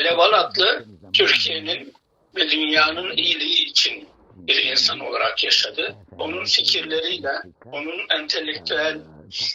Alev Alatlı Türkiye'nin ve dünyanın iyiliği için bir insan olarak yaşadı. Onun fikirleriyle, onun entelektüel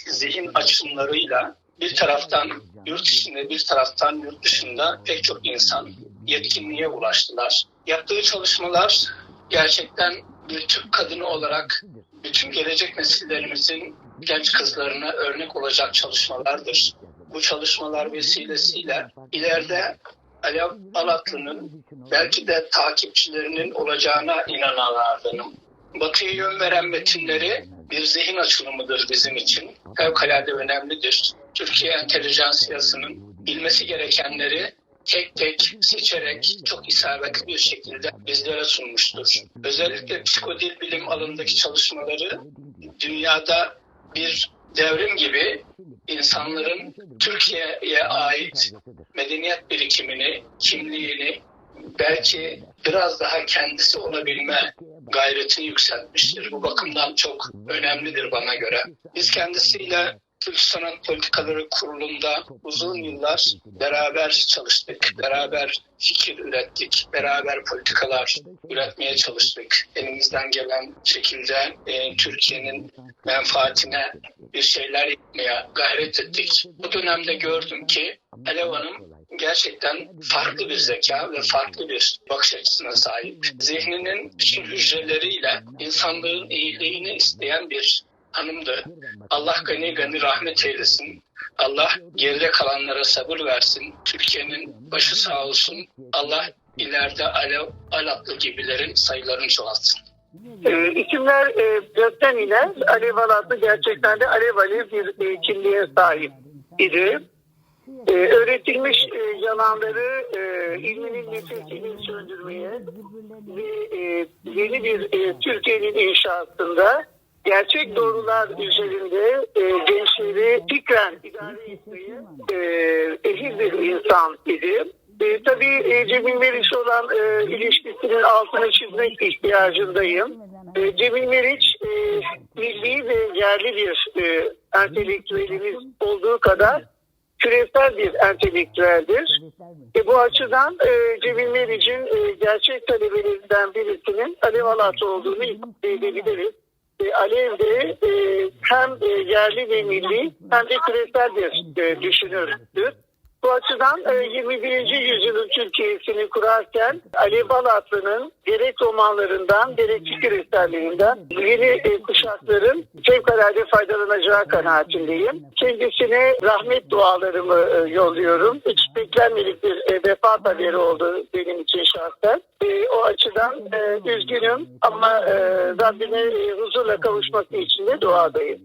zihin açımlarıyla bir taraftan yurt içinde bir taraftan yurt dışında pek çok insan yetkinliğe ulaştılar. Yaptığı çalışmalar gerçekten bir Türk kadını olarak bütün gelecek nesillerimizin genç kızlarına örnek olacak çalışmalardır. Bu çalışmalar vesilesiyle ileride Alev Alatlı'nın belki de takipçilerinin olacağına inananlardanım. Batı'ya yön veren metinleri bir zihin açılımıdır bizim için. Fevkalade önemlidir. Türkiye entelijansiyasının bilmesi gerekenleri tek tek seçerek çok isabetli bir şekilde bizlere sunmuştur. Özellikle psikodil bilim alanındaki çalışmaları dünyada bir devrim gibi insanların Türkiye'ye ait medeniyet birikimini, kimliğini belki biraz daha kendisi olabilme gayretini yükseltmiştir. Bu bakımdan çok önemlidir bana göre. Biz kendisiyle Türk Sanat Politikaları Kurulu'nda uzun yıllar beraber çalıştık, beraber fikir ürettik, beraber politikalar üretmeye çalıştık. Elimizden gelen şekilde e, Türkiye'nin menfaatine bir şeyler yapmaya gayret ettik. Bu dönemde gördüm ki Alev Hanım gerçekten farklı bir zeka ve farklı bir bakış açısına sahip. Zihninin bütün hücreleriyle insanlığın iyiliğini isteyen bir hanımdı. Allah gani gani rahmet eylesin. Allah geride kalanlara sabır versin. Türkiye'nin başı sağ olsun. Allah ileride Alev Alatlı gibilerin sayılarını çoğaltsın. E, isimler e, gökten iner. Alev Alatlı gerçekten de alev alev bir e, kimliğe sahip biri. E, öğretilmiş e, yalanları e, ilminin nefesini söndürmeye ve e, yeni bir e, Türkiye'nin inşasında gerçek doğrular üzerinde e, gençleri fikren idare etmeye e, ehil bir insan idi. E, tabii e, Cemil Meriç olan e, ilişkisinin altına çizmek ihtiyacındayım. E, Cemil Meriç e, milli ve yerli bir e, entelektüelimiz olduğu kadar küresel bir entelektüeldir. E, bu açıdan e, Cemil Meriç'in e, gerçek talebelerinden birisinin Alev Alatı olduğunu ifade edebiliriz. E, Alev de e, hem e, yerli ve milli hem de küresel bir e, düşünürdür. Bu açıdan e, 21. yüzyılın Türkiye'sini kurarken Ali Balatlı'nın gerek romanlarından gerek fikir eserlerinden yeni e, kuşakların fevkalade faydalanacağı kanaatindeyim. Kendisine rahmet dualarımı e, yolluyorum. Hiç beklenmedik bir e, vefat haberi oldu benim için şahsen. E, açıdan e, üzgünüm ama e, Rabbime e, huzurla kavuşması için de duadayım.